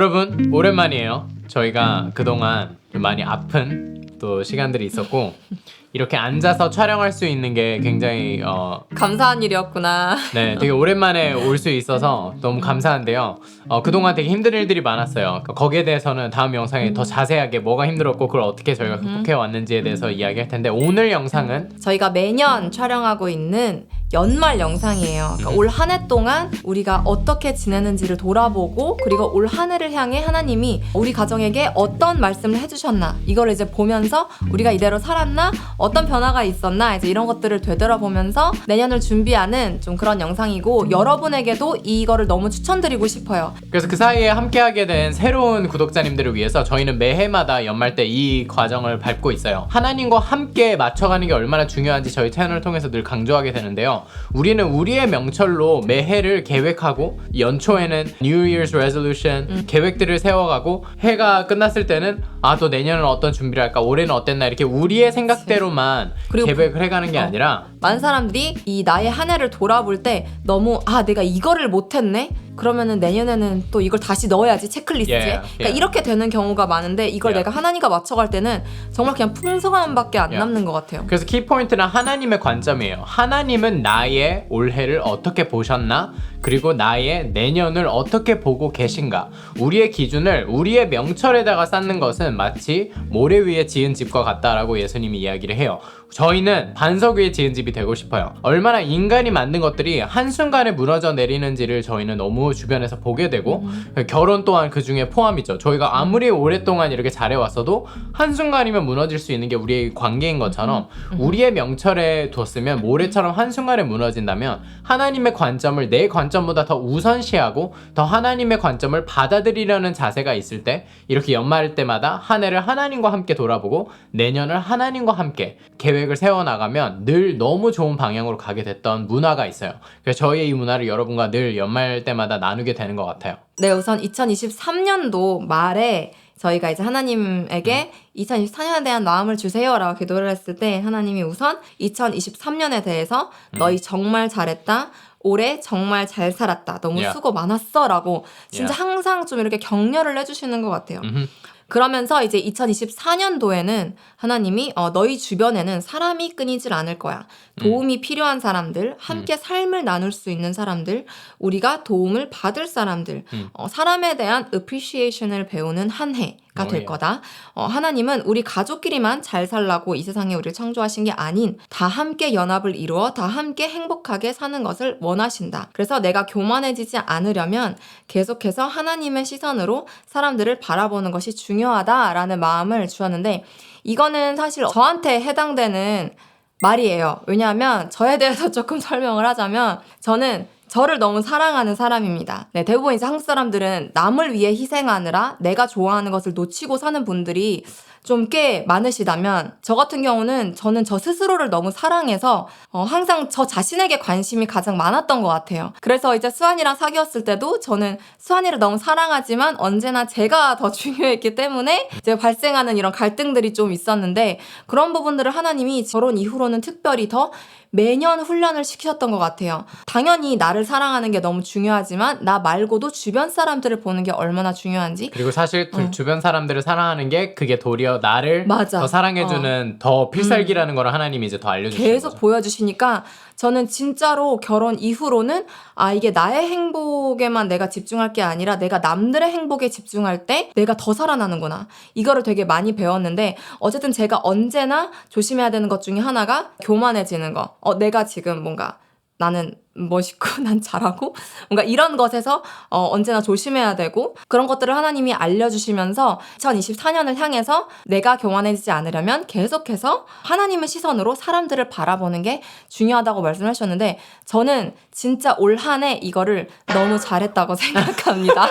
여러분 오랜만이에요. 저희가 그동안 좀 많이 아픈 또 시간들이 있었고 이렇게 앉아서 촬영할 수 있는 게 굉장히 어, 감사한 일이었구나. 네, 되게 오랜만에 올 수 있어서 너무 감사한데요. 어, 그동안 되게 힘든 일들이 많았어요. 그 거기에 대해서는 다음 영상에 더 자세하게 뭐가 힘들었고 그걸 어떻게 저희가 극복해 왔는지에 대해서 이야기할 텐데 오늘 영상은 저희가 매년 촬영하고 있는 연말 영상이에요. 그러니까 올 한 해 동안 우리가 어떻게 지내는지를 돌아보고 그리고 올 한 해를 향해 하나님이 우리 가정에게 어떤 말씀을 해주셨나 이걸 이제 보면서 우리가 이대로 살았나 어떤 변화가 있었나 이제 이런 것들을 되돌아보면서 내년을 준비하는 좀 그런 영상이고 여러분에게도 이거를 너무 추천드리고 싶어요. 그래서 그 사이에 함께하게 된 새로운 구독자님들을 위해서 저희는 매해마다 연말 때 이 과정을 밟고 있어요. 하나님과 함께 맞춰가는 게 얼마나 중요한지 저희 채널을 통해서 늘 강조하게 되는데요. 우리는 우리의 명철로 매해를 계획하고 연초에는 New Year's Resolution 계획들을 세워가고 해가 끝났을 때는 아 또 내년은 어떤 준비를 할까 올해는 어땠나 이렇게 우리의 생각대로만 그리고 계획을 해가는 게 어. 아니라 많은 사람들이 이 나의 한 해를 돌아볼 때 너무 아 내가 이거를 못했네 그러면은 내년에는 또 이걸 다시 넣어야지 체크리스트에 Yeah, 그러니까 yeah. 이렇게 되는 경우가 많은데 이걸 Yeah. 내가 하나님과 맞춰갈 때는 정말 그냥 풍성함밖에 안 Yeah. 남는 것 같아요. 그래서 키포인트는 하나님의 관점이에요. 하나님은 나의 올해를 어떻게 보셨나? 그리고 나의 내년을 어떻게 보고 계신가? 우리의 기준을 우리의 명철에다가 쌓는 것은 마치 모래 위에 지은 집과 같다라고 예수님이 이야기를 해요. 저희는 반석 위에 지은 집이 되고 싶어요. 얼마나 인간이 만든 것들이 한순간에 무너져 내리는지를 저희는 너무 주변에서 보게 되고 결혼 또한 그 중에 포함이죠. 저희가 아무리 오랫동안 이렇게 잘해왔어도 한순간이면 무너질 수 있는 게 우리의 관계인 것처럼 우리의 명철에 뒀으면 모래처럼 한순간에 무너진다면 하나님의 관점을 내 관점 보다 더 우선시하고 더 하나님의 관점을 받아들이려는 자세가 있을 때 이렇게 연말 때마다 한 해를 하나님과 함께 돌아보고 내년을 하나님과 함께 계획을 세워나가면 늘 너무 좋은 방향으로 가게 됐던 문화가 있어요. 그래서 저희의 이 문화를 여러분과 늘 연말 때마다 나누게 되는 것 같아요. 네, 우선 2023년도 말에 저희가 이제 하나님에게 2024년에 대한 마음을 주세요라고 기도를 했을 때 하나님이 우선 2023년에 대해서 너희 정말 잘했다. 올해 정말 잘 살았다. 너무 Yeah. 수고 많았어라고 진짜 Yeah. 항상 좀 이렇게 격려를 해주시는 것 같아요. 그러면서 이제 2024년도에는 하나님이 어, 너희 주변에는 사람이 끊이질 않을 거야. 도움이 필요한 사람들, 함께 삶을 나눌 수 있는 사람들, 우리가 도움을 받을 사람들, 음. 어, 사람에 대한 appreciation을 배우는 한 해 가 어, 될 예. 거다. 어, 하나님은 우리 가족끼리만 잘 살라고 이 세상에 우리를 창조하신 게 아닌 다 함께 연합을 이루어 다 함께 행복하게 사는 것을 원하신다. 그래서 내가 교만해지지 않으려면 계속해서 하나님의 시선으로 사람들을 바라보는 것이 중요하다라는 마음을 주었는데 이거는 사실 저한테 해당되는 말이에요. 왜냐하면 저에 대해서 조금 설명을 하자면 저는 저를 너무 사랑하는 사람입니다. 네, 대부분 이제 한국 사람들은 남을 위해 희생하느라 내가 좋아하는 것을 놓치고 사는 분들이 좀 꽤 많으시다면 저 같은 경우는 저는 저 스스로를 너무 사랑해서 어, 항상 저 자신에게 관심이 가장 많았던 것 같아요. 그래서 이제 수환이랑 사귀었을 때도 저는 수환이를 너무 사랑하지만 언제나 제가 더 중요했기 때문에 이제 발생하는 이런 갈등들이 좀 있었는데 그런 부분들을 하나님이 결혼 이후로는 특별히 더 매년 훈련을 시키셨던 것 같아요. 당연히 나를 사랑하는 게 너무 중요하지만 나 말고도 주변 사람들을 보는 게 얼마나 중요한지 그리고 사실 두- 어. 주변 사람들을 사랑하는 게 그게 도리어 나를 맞아. 어. 음. 더 사랑해주는 더 필살기라는 걸 하나님이 이제 더 알려주시는 계속 거죠. 보여주시니까 저는 진짜로 결혼 이후로는 아 이게 나의 행복에만 내가 집중할 게 아니라 내가 남들의 행복에 집중할 때 내가 더 살아나는구나 이거를 되게 많이 배웠는데 어쨌든 제가 언제나 조심해야 되는 것 중에 하나가 교만해지는 거. 어 내가 지금 뭔가 나는 멋있고 난 잘하고 뭔가 이런 것에서 어, 언제나 조심해야 되고 그런 것들을 하나님이 알려주시면서 2024년을 향해서 내가 교만해지지 않으려면 계속해서 하나님의 시선으로 사람들을 바라보는 게 중요하다고 말씀을 하셨는데 저는 진짜 올 한 해 이거를 너무 잘했다고 생각합니다.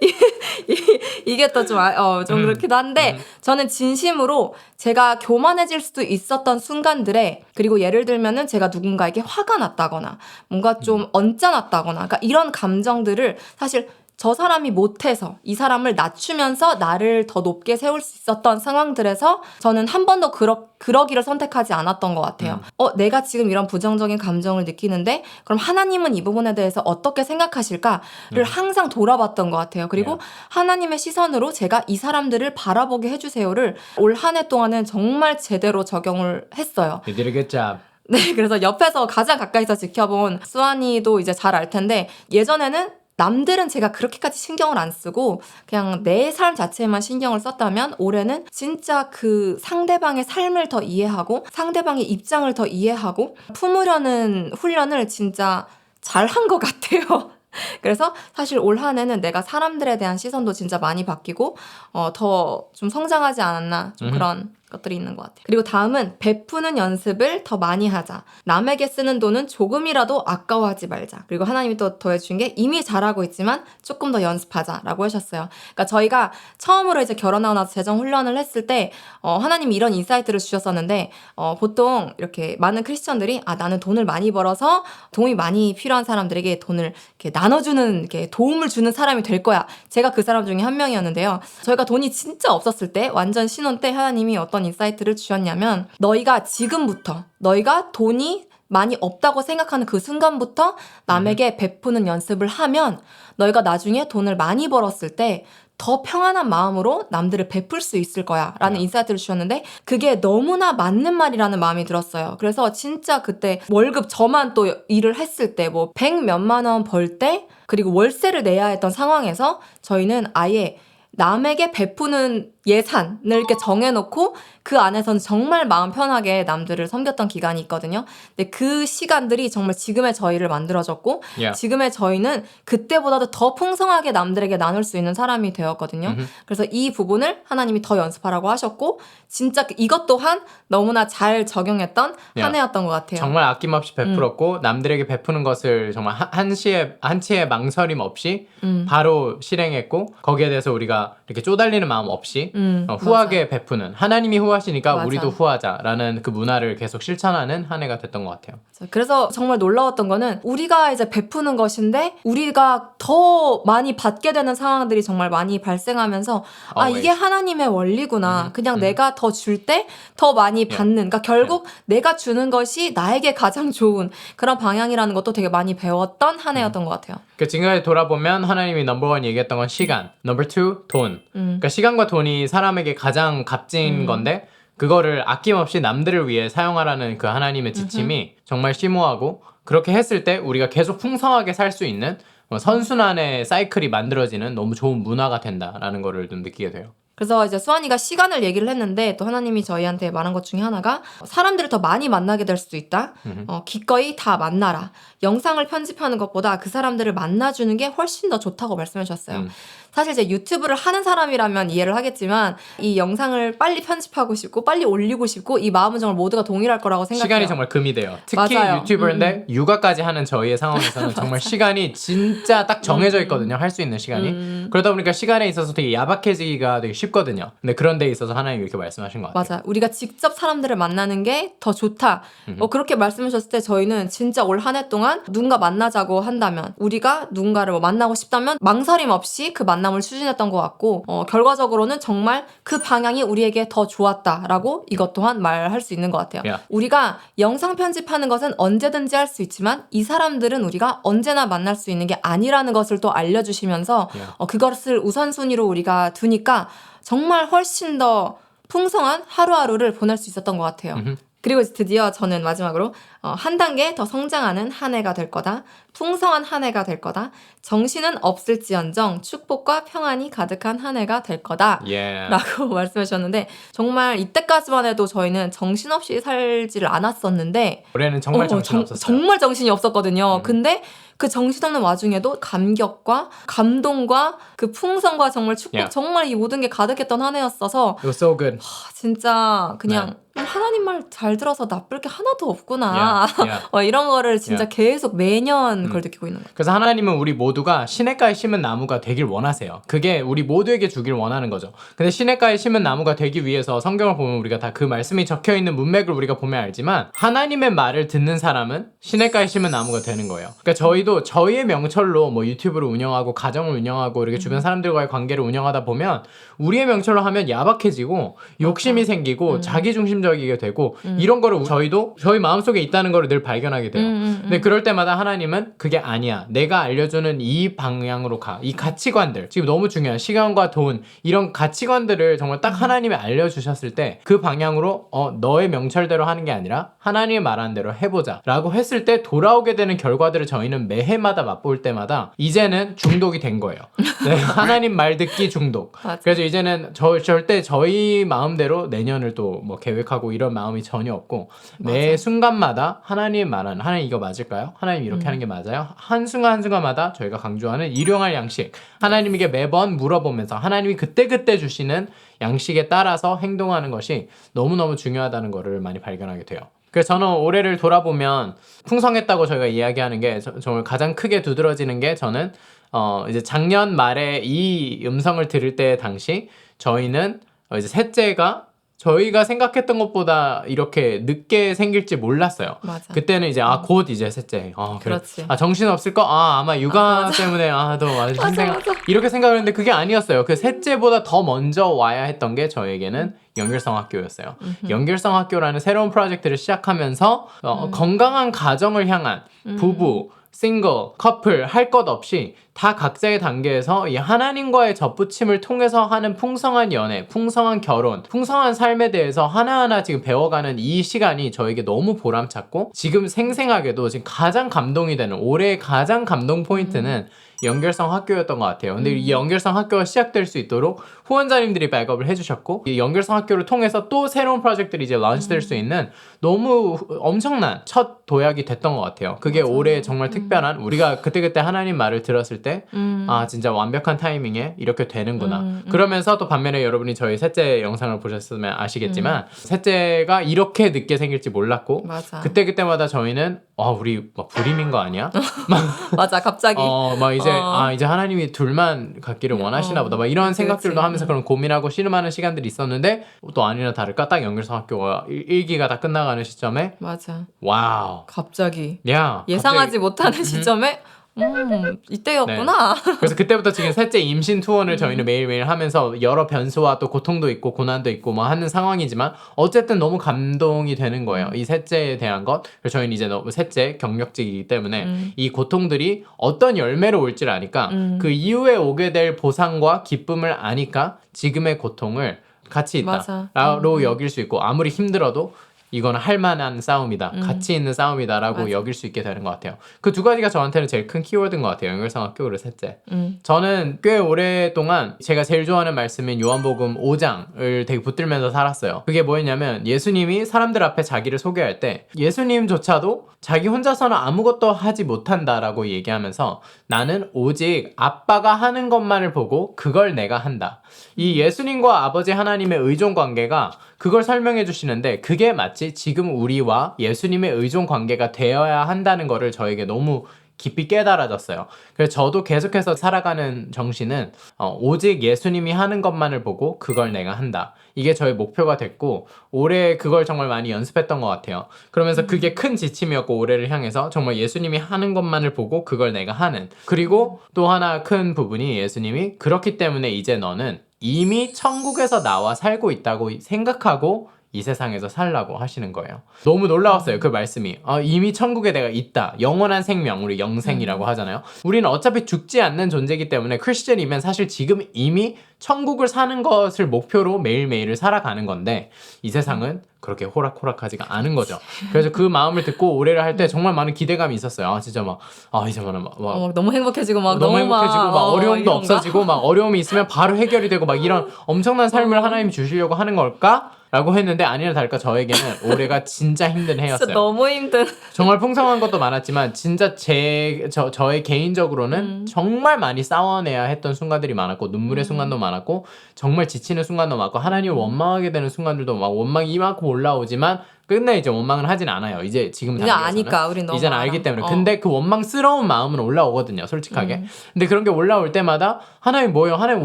이- 이게 또 좀, 아- 어, 좀 음. 그렇기도 한데, 음. 저는 진심으로 제가 교만해질 수도 있었던 순간들에, 그리고 예를 들면은 제가 누군가에게 화가 났다거나, 뭔가 좀 언짢았다거나, 그러니까 이런 감정들을 사실 저 사람이 못해서 이 사람을 낮추면서 나를 더 높게 세울 수 있었던 상황들에서 저는 한 번도 그러, 그러기를 선택하지 않았던 것 같아요. 어, 내가 지금 이런 부정적인 감정을 느끼는데 그럼 하나님은 이 부분에 대해서 어떻게 생각하실까를 항상 돌아봤던 것 같아요. 그리고 네. 하나님의 시선으로 제가 이 사람들을 바라보게 해주세요를 올 한 해 동안은 정말 제대로 적용을 했어요. You did a good job. 네, 그래서 옆에서 가장 가까이서 지켜본 수환이도 이제 잘 알 텐데 예전에는 남들은 제가 그렇게까지 신경을 안 쓰고 그냥 내 삶 자체에만 신경을 썼다면 올해는 진짜 그 상대방의 삶을 더 이해하고 상대방의 입장을 더 이해하고 품으려는 훈련을 진짜 잘 한 것 같아요. 그래서 사실 올 한 해는 내가 사람들에 대한 시선도 진짜 많이 바뀌고 어, 더 좀 성장하지 않았나 좀 음흠. 그런 것들이 있는 것 같아요. 그리고 다음은 베푸는 연습을 더 많이 하자. 남에게 쓰는 돈은 조금이라도 아까워하지 말자. 그리고 하나님이 또 더해준 게 이미 잘하고 있지만 조금 더 연습하자라고 하셨어요. 그러니까 저희가 처음으로 이제 결혼하고 나서 재정 훈련을 했을 때 어, 하나님이 이런 인사이트를 주셨었는데 어, 보통 이렇게 많은 크리스천들이 아 나는 돈을 많이 벌어서 도움이 많이 필요한 사람들에게 돈을 이렇게 나눠주는 이렇게 도움을 주는 사람이 될 거야. 제가 그 사람 중에 한 명이었는데요. 저희가 돈이 진짜 없었을 때 완전 신혼 때 하나님이 어떤 인사이트를 주셨냐면 너희가 지금부터 너희가 돈이 많이 없다고 생각하는 그 순간부터 남에게 베푸는 연습을 하면 너희가 나중에 돈을 많이 벌었을 때 더 평안한 마음으로 남들을 베풀 수 있을 거야. 라는 네. 인사이트를 주셨는데 그게 너무나 맞는 말이라는 마음이 들었어요. 그래서 진짜 그때 월급 저만 또 일을 했을 때 뭐 백 몇만 원 벌 때 그리고 월세를 내야 했던 상황에서 저희는 아예 남에게 베푸는 예산을 이렇게 정해놓고 그 안에서는 정말 마음 편하게 남들을 섬겼던 기간이 있거든요. 근데 그 시간들이 정말 지금의 저희를 만들어줬고 Yeah. 지금의 저희는 그때보다도 더 풍성하게 남들에게 나눌 수 있는 사람이 되었거든요. 음흠. 그래서 이 부분을 하나님이 더 연습하라고 하셨고 진짜 이것 또한 너무나 잘 적용했던 야, 한 해였던 것 같아요. 정말 아낌없이 베풀었고 음. 남들에게 베푸는 것을 정말 한- 한시에 한치의 망설임 없이 음. 바로 실행했고 거기에 대해서 우리가 이렇게 쪼달리는 마음 없이 음, 어, 후하게 베푸는 하나님이 후하시니까 맞아. 우리도 후하자라는 그 문화를 계속 실천하는 한 해가 됐던 것 같아요. 그래서 정말 놀라웠던 거는 우리가 이제 베푸는 것인데 우리가 더 많이 받게 되는 상황들이 정말 많이 발생하면서 아 Always. 이게 하나님의 원리구나. 음, 그냥 음. 내가 더 줄 때 더 많이 Yeah. 받는. 그러니까 결국 내가 주는 것이 나에게 가장 좋은 그런 방향이라는 것도 되게 많이 배웠던 한 해였던 것 같아요. 그 지금까지 돌아보면 하나님이 넘버원 얘기했던 건 시간, 넘버 투 돈. 음. 그러니까 시간과 돈이 사람에게 가장 값진 음. 건데 그거를 아낌없이 남들을 위해 사용하라는 그 하나님의 지침이 정말 심오하고 그렇게 했을 때 우리가 계속 풍성하게 살 수 있는 어, 선순환의 사이클이 만들어지는 너무 좋은 문화가 된다라는 거를 좀 느끼게 돼요. 그래서 이제 수환이가 시간을 얘기를 했는데 또 하나님이 저희한테 말한 것 중에 하나가 사람들을 더 많이 만나게 될 수도 있다. 어, 기꺼이 다 만나라. 영상을 편집하는 것보다 그 사람들을 만나주는 게 훨씬 더 좋다고 말씀해 주셨어요. 음. 사실 이제 유튜브를 하는 사람이라면 이해를 하겠지만 이 영상을 빨리 편집하고 싶고 빨리 올리고 싶고 이 마음은 정말 모두가 동일할 거라고 생각해요. 시간이 정말 금이 돼요. 특히 맞아요. 음, 유튜버인데 육아까지 하는 저희의 상황에서는 정말 시간이 진짜 딱 정해져 있거든요. 할 수 있는 시간이. 음. 그러다 보니까 시간에 있어서 되게 야박해지기가 되게 쉽거든요. 근데 그런 데 있어서 하나님이 이렇게 말씀하신 것 같아요. 맞아. 우리가 직접 사람들을 만나는 게 더 좋다. 음흠. 어, 그렇게 말씀하셨을 때 저희는 진짜 올 한 해 동안 누군가 만나자고 한다면 우리가 누군가를 뭐 만나고 싶다면 망설임 없이 그 만 남을 추진했던 것 같고 어, 결과적으로는 정말 그 방향이 우리에게 더 좋았다라고 이것 또한 말할 수 있는 것 같아요. 야. 우리가 영상 편집하는 것은 언제든지 할 수 있지만 이 사람들은 우리가 언제나 만날 수 있는 게 아니라는 것을 또 알려주시면서 야. 어, 그것을 우선순위로 우리가 두니까 정말 훨씬 더 풍성한 하루하루를 보낼 수 있었던 것 같아요. 음흠. 그리고 드디어 저는 마지막으로 어, 한 단계 더 성장하는 한 해가 될 거다. 풍성한 한 해가 될 거다. 정신은 없을지언정 축복과 평안이 가득한 한 해가 될 거다. 예. 라고 말씀해 주셨는데 정말 이때까지만 해도 저희는 정신없이 살지를 않았었는데 올해는 정말 어, 정신 정- 없었어요. 정말 정신이 없었거든요. 음. 근데 그 정신없는 와중에도 감격과 감동과 그 풍성과 정말 축복 Yeah. 정말 이 모든 게 가득했던 한 해였어서 It was so good. 아, 진짜 그냥 네. 하나님 말 잘 들어서 나쁠 게 하나도 없구나. Yeah, yeah. 어, 이런 거를 진짜 Yeah. 계속 매년 음. 그걸 느끼고 있는 거예요. 그래서 하나님은 우리 모두가 시냇가에 심은 나무가 되길 원하세요. 그게 우리 모두에게 주길 원하는 거죠. 근데 시냇가에 심은 나무가 되기 위해서 성경을 보면 우리가 다 그 말씀이 적혀 있는 문맥을 우리가 보면 알지만 하나님의 말을 듣는 사람은 시냇가에 심은 나무가 되는 거예요. 그러니까 저희도 저희도 저희의 명철로 뭐 유튜브를 운영하고 가정을 운영하고 이렇게 음. 주변 사람들과의 관계를 운영하다 보면 우리의 명철로 하면 야박해지고 욕심이 생기고 음. 자기 중심적이게 되고 이런 거를 저희도 저희 마음속에 있다는 거를 늘 발견하게 돼요. 음, 음, 음. 근데 그럴 때마다 하나님은 그게 아니야. 내가 알려주는 이 방향으로 가. 이 가치관들. 지금 너무 중요한 시간과 돈 이런 가치관들을 정말 딱 하나님이 알려주셨을 때 그 방향으로 어 너의 명철대로 하는 게 아니라 하나님이 말하는 대로 해보자라고 했을 때 돌아오게 되는 결과들을 저희는 매 해마다 맛볼 때마다 이제는 중독이 된 거예요. 네, 하나님 말 듣기 중독. 맞아. 그래서 이제는 저 절대 저희 마음대로 내년을 또 뭐 계획하고 이런 마음이 전혀 없고 매 순간마다 하나님 말하는 하나님 이거 맞을까요? 하나님 이렇게 하는 게 맞아요? 한 순간 한 순간마다 저희가 강조하는 일용할 양식 하나님에게 매번 물어보면서 하나님이 그때 그때 주시는 양식에 따라서 행동하는 것이 너무 너무 중요하다는 것을 많이 발견하게 돼요. 그래서 저는 올해를 돌아보면 풍성했다고 저희가 이야기하는 게 저- 정말 가장 크게 두드러지는 게 저는 어 이제 작년 말에 이 음성을 들을 때 당시 저희는 어 이제 셋째가 저희가 생각했던 것보다 이렇게 늦게 생길지 몰랐어요. 맞아. 그때는 이제 아 곧 이제 셋째. 아, 그래. 그렇지. 아 정신 없을 거. 아 아마 육아 때문에 아또 힘생 이렇게 생각했는데 그게 아니었어요. 그 셋째보다 더 먼저 와야 했던 게 저에게는 연결성 학교였어요. 연결성 학교라는 새로운 프로젝트를 시작하면서 어, 음. 건강한 가정을 향한 부부 싱글, 커플 할 것 없이 다 각자의 단계에서 이 하나님과의 접붙임을 통해서 하는 풍성한 연애, 풍성한 결혼, 풍성한 삶에 대해서 하나하나 지금 배워가는 이 시간이 저에게 너무 보람찼고 지금 생생하게도 지금 가장 감동이 되는 올해의 가장 감동 포인트는 연결성 학교였던 것 같아요. 근데 이 연결성 학교가 시작될 수 있도록 후원자님들이 백업을 해주셨고 이 연결성 학교를 통해서 또 새로운 프로젝트들이 이제 런치될 수 있는 너무 엄청난 첫 도약이 됐던 것 같아요. 그게 올해 정말 특별한 우리가 그때그때 하나님 말을 들었을 때 음. 아 진짜 완벽한 타이밍에 이렇게 되는구나. 음, 음. 그러면서 또 반면에 여러분이 저희 셋째 영상을 보셨으면 아시겠지만 셋째가 이렇게 늦게 생길지 몰랐고. 그때 그때마다 저희는 아 우리 막 불임인 거 아니야? 맞아. 갑자기. 어, 막 이제 어. 아 이제 하나님이 둘만 갖기를 원하시나 어, 보다. 막 이런 그렇지. 생각들도 하면서 그런 고민하고 씨름하는 시간들이 있었는데 또 아니나 다를까 딱 연결성 학교가 일- 일기가 다 끝나가는 시점에 맞아. 와우. 갑자기 야. 예상하지 갑자기- 못하는 시점에 음 이때였구나. 그래서 그때부터 지금 셋째 임신 투혼을 저희는 매일매일 하면서 여러 변수와 또 고통도 있고 고난도 있고 뭐 하는 상황이지만 어쨌든 너무 감동이 되는 거예요. 이 셋째에 대한 것. 그래서 저희는 이제 너무 셋째 경력직이기 때문에 음. 이 고통들이 어떤 열매로 올지를 아니까 음. 그 이후에 오게 될 보상과 기쁨을 아니까 지금의 고통을 같이 맞아. 있다라고 음. 여길 수 있고 아무리 힘들어도 이거는 할 만한 싸움이다. 음. 가치 있는 싸움이다라고 맞아. 여길 수 있게 되는 것 같아요. 그 두 가지가 저한테는 제일 큰 키워드인 것 같아요. 연결성 학교 그리고 셋째. 음. 저는 꽤 오랫동안 제가 제일 좋아하는 말씀인 요한복음 5장을 되게 붙들면서 살았어요. 그게 뭐였냐면 예수님이 사람들 앞에 자기를 소개할 때 예수님조차도 자기 혼자서는 아무것도 하지 못한다라고 얘기하면서 나는 오직 아빠가 하는 것만을 보고 그걸 내가 한다. 이 예수님과 아버지 하나님의 의존 관계가 그걸 설명해 주시는데 그게 마치 지금 우리와 예수님의 의존 관계가 되어야 한다는 거를 저에게 너무 깊이 깨달아졌어요. 그래서 저도 계속해서 살아가는 정신은 어, 오직 예수님이 하는 것만을 보고 그걸 내가 한다. 이게 저의 목표가 됐고 올해 그걸 정말 많이 연습했던 것 같아요. 그러면서 그게 큰 지침이었고 올해를 향해서 정말 예수님이 하는 것만을 보고 그걸 내가 하는. 그리고 또 하나 큰 부분이 예수님이 그렇기 때문에 이제 너는 이미 천국에서 나와 살고 있다고 생각하고 이 세상에서 살라고 하시는 거예요. 너무 놀라웠어요. 그 말씀이. 아, 이미 천국에 내가 있다. 영원한 생명, 우리 영생이라고 하잖아요. 우리는 어차피 죽지 않는 존재이기 때문에 크리스천이면 사실 지금 이미 천국을 사는 것을 목표로 매일매일을 살아가는 건데 이 세상은 그렇게 호락호락하지가 않은 거죠. 그래서 그 마음을 듣고 올해를 할 때 정말 많은 기대감이 있었어요. 아, 진짜 막, 아, 이제 막, 막, 어, 막 너무 행복해지고 막 너무 행복해지고 막 어, 어려움도 이런가? 없어지고 막 어려움이 있으면 바로 해결이 되고 막 이런 엄청난 삶을 하나님이 주시려고 하는 걸까? 라고 했는데 아니나 다를까 저에게는 올해가 진짜 힘든 진짜 해였어요. 너무 힘든. 정말 풍성한 것도 많았지만 진짜 제 저, 저의 개인적으로는 음. 정말 많이 싸워내야 했던 순간들이 많았고 눈물의 순간도 많았고 정말 지치는 순간도 많고 하나님을 원망하게 되는 순간들도 막 원망이 이만큼 올라오지만 끝내 이제 원망은 하진 않아요. 이제 지금 이제. 아니까 우린 너무 이제는 알아. 알기 때문에. 어. 근데 그 원망스러운 마음은 올라오거든요, 솔직하게. 음. 근데 그런 게 올라올 때마다 하나님 뭐예요? 하나님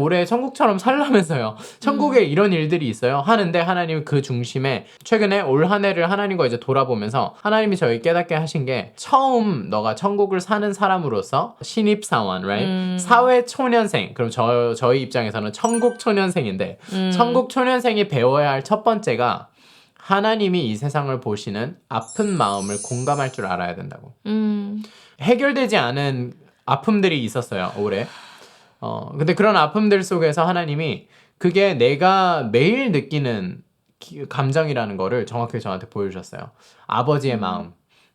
올해 천국처럼 살라면서요. 천국에 음. 이런 일들이 있어요. 하는데 하나님 그 중심에 최근에 올 한 해를 하나님과 이제 돌아보면서 하나님이 저희 깨닫게 하신 게 처음 너가 천국을 사는 사람으로서 신입 사원, right? 음. 사회 초년생. 그럼 저 저희 입장에서는 천국 초년생인데 음. 천국 초년생이 배워야 할 첫 번째가 하나님이 이 세상을 보시는 아픈 마음을 공감할 줄 알아야 된다고. 음. 해결되지 않은 아픔들이 있었어요 올해. 어 근데 그런 아픔들 속에서 하나님이 그게 내가 매일 느끼는 기- 감정이라는 거를 정확하게 저한테 보여주셨어요. 아버지의 마음.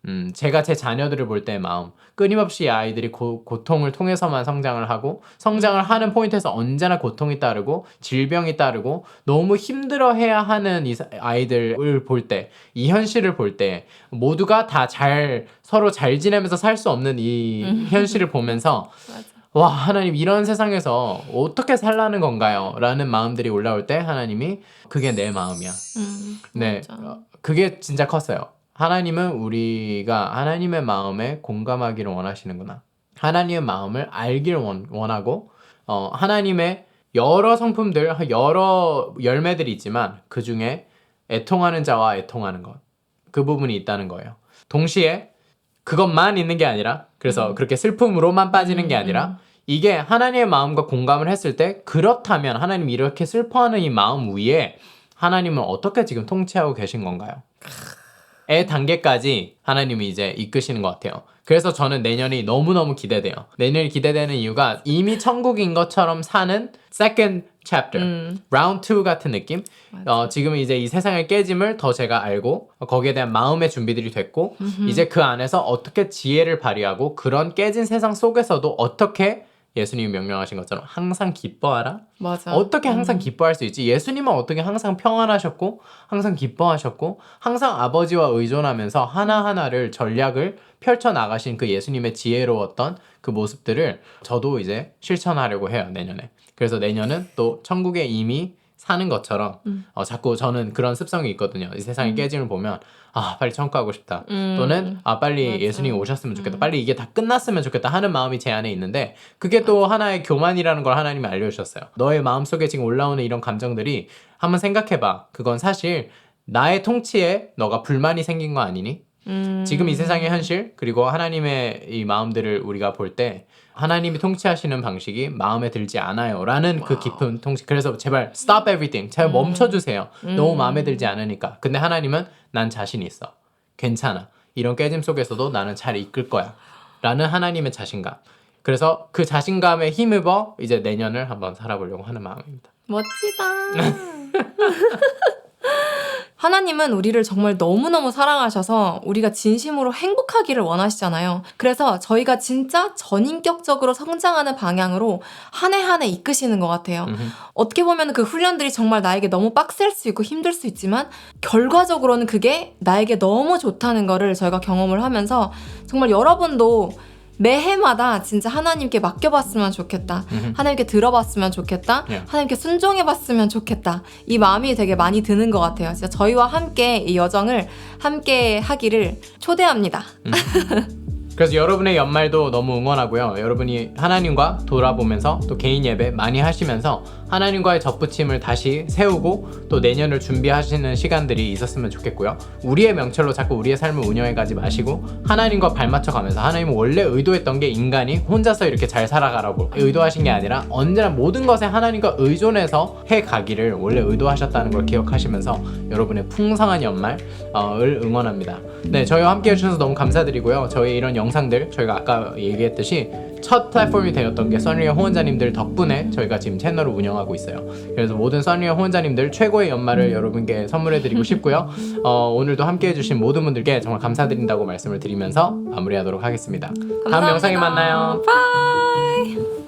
음, 제가 제 자녀들을 볼 때의 마음. 끊임없이 이 아이들이 고, 고통을 통해서만 성장을 하고, 성장을 하는 포인트에서 언제나 고통이 따르고, 질병이 따르고, 너무 힘들어 해야 하는 이 사- 아이들을 볼 때, 이 현실을 볼 때, 모두가 다 잘, 서로 잘 지내면서 살 수 없는 이 현실을 보면서. 와, 하나님, 이런 세상에서 어떻게 살라는 건가요? 라는 마음들이 올라올 때, 하나님이, 그게 내 마음이야. 음. 네, 맞아. 어, 그게 진짜 컸어요. 하나님은 우리가 하나님의 마음에 공감하기를 원하시는구나. 하나님의 마음을 알기를 원, 원하고, 어, 하나님의 여러 성품들, 여러 열매들이 있지만 그 중에 애통하는 자와 애통하는 것. 그 부분이 있다는 거예요. 동시에 그것만 있는 게 아니라, 그래서 그렇게 슬픔으로만 빠지는 게 음, 아니라, 이게 하나님의 마음과 공감을 했을 때, 그렇다면 하나님이 이렇게 슬퍼하는 이 마음 위에 하나님은 어떻게 지금 통치하고 계신 건가요? 의 단계까지 하나님이 이제 이끄시는 것 같아요. 그래서 저는 내년이 너무너무 기대돼요. 내년이 기대되는 이유가 이미 천국인 것처럼 사는 second chapter, 음. round 2 같은 느낌? 맞아. 어, 지금 이제 이 세상의 깨짐을 더 제가 알고 어, 거기에 대한 마음의 준비들이 됐고 이제 그 안에서 어떻게 지혜를 발휘하고 그런 깨진 세상 속에서도 어떻게 예수님이 명령하신 것처럼 항상 기뻐하라? 맞아. 어떻게 항상 음. 기뻐할 수 있지? 예수님은 어떻게 항상 평안하셨고 항상 기뻐하셨고 항상 아버지와 의존하면서 하나하나를 전략을 펼쳐 나가신 그 예수님의 지혜로웠던 그 모습들을 저도 이제 실천하려고 해요 내년에. 그래서 내년은 또 천국에 이미 사는 것처럼 음. 어, 자꾸 저는 그런 습성이 있거든요. 이 세상의 깨짐을 보면 아 빨리 천국 가고 싶다. 음. 또는 아 빨리 맞아. 예수님이 오셨으면 좋겠다. 음. 빨리 이게 다 끝났으면 좋겠다 하는 마음이 제 안에 있는데 그게 또 하나의 교만이라는 걸 하나님이 알려주셨어요. 너의 마음 속에 지금 올라오는 이런 감정들이 한번 생각해봐. 그건 사실 나의 통치에 너가 불만이 생긴 거 아니니? 음. 지금 이 세상의 현실 그리고 하나님의 이 마음들을 우리가 볼 때 하나님이 통치하시는 방식이 마음에 들지 않아요라는 그. 깊은 통치. 그래서 제발 stop everything. 제발 음. 멈춰주세요. 너무 음. 마음에 들지 않으니까. 근데 하나님은 난 자신 있어. 괜찮아. 이런 깨짐 속에서도 나는 잘 이끌 거야. 라는 하나님의 자신감. 그래서 그 자신감에 힘입어 이제 내년을 한번 살아보려고 하는 마음입니다. 멋지다. 하나님은 우리를 정말 너무너무 사랑하셔서 우리가 진심으로 행복하기를 원하시잖아요. 그래서 저희가 진짜 전인격적으로 성장하는 방향으로 한 해 한 해 이끄시는 것 같아요. 음흠. 어떻게 보면 그 훈련들이 정말 나에게 너무 빡셀 수 있고 힘들 수 있지만 결과적으로는 그게 나에게 너무 좋다는 거를 저희가 경험을 하면서 정말 여러분도 매해마다 진짜 하나님께 맡겨봤으면 좋겠다. 음흠. 하나님께 들어봤으면 좋겠다. 예. 하나님께 순종해봤으면 좋겠다. 이 마음이 되게 많이 드는 것 같아요. 진짜 저희와 함께 이 여정을 함께 하기를 초대합니다. 그래서 여러분의 연말도 너무 응원하고요. 여러분이 하나님과 돌아보면서 또 개인 예배 많이 하시면서 하나님과의 접붙임을 다시 세우고 또 내년을 준비하시는 시간들이 있었으면 좋겠고요. 우리의 명철로 자꾸 우리의 삶을 운영해 가지 마시고 하나님과 발맞춰 가면서 하나님은 원래 의도했던 게 인간이 혼자서 이렇게 잘 살아가라고 의도하신 게 아니라 언제나 모든 것에 하나님과 의존해서 해 가기를 원래 의도하셨다는 걸 기억하시면서 여러분의 풍성한 연말을 응원합니다. 네, 저희와 함께 해주셔서 너무 감사드리고요. 저희 이런 영상들 저희가 아까 얘기했듯이 첫 플랫폼이 되었던 게 써니의 후원자님들 덕분에 저희가 지금 채널을 운영하고 있어요. 그래서 모든 써니의 후원자님들 최고의 연말을 여러분께 선물해드리고 싶고요. 어, 오늘도 함께 해주신 모든 분들께 정말 감사드린다고 말씀을 드리면서 마무리하도록 하겠습니다. 다음 감사합니다. 영상에 만나요. 바이.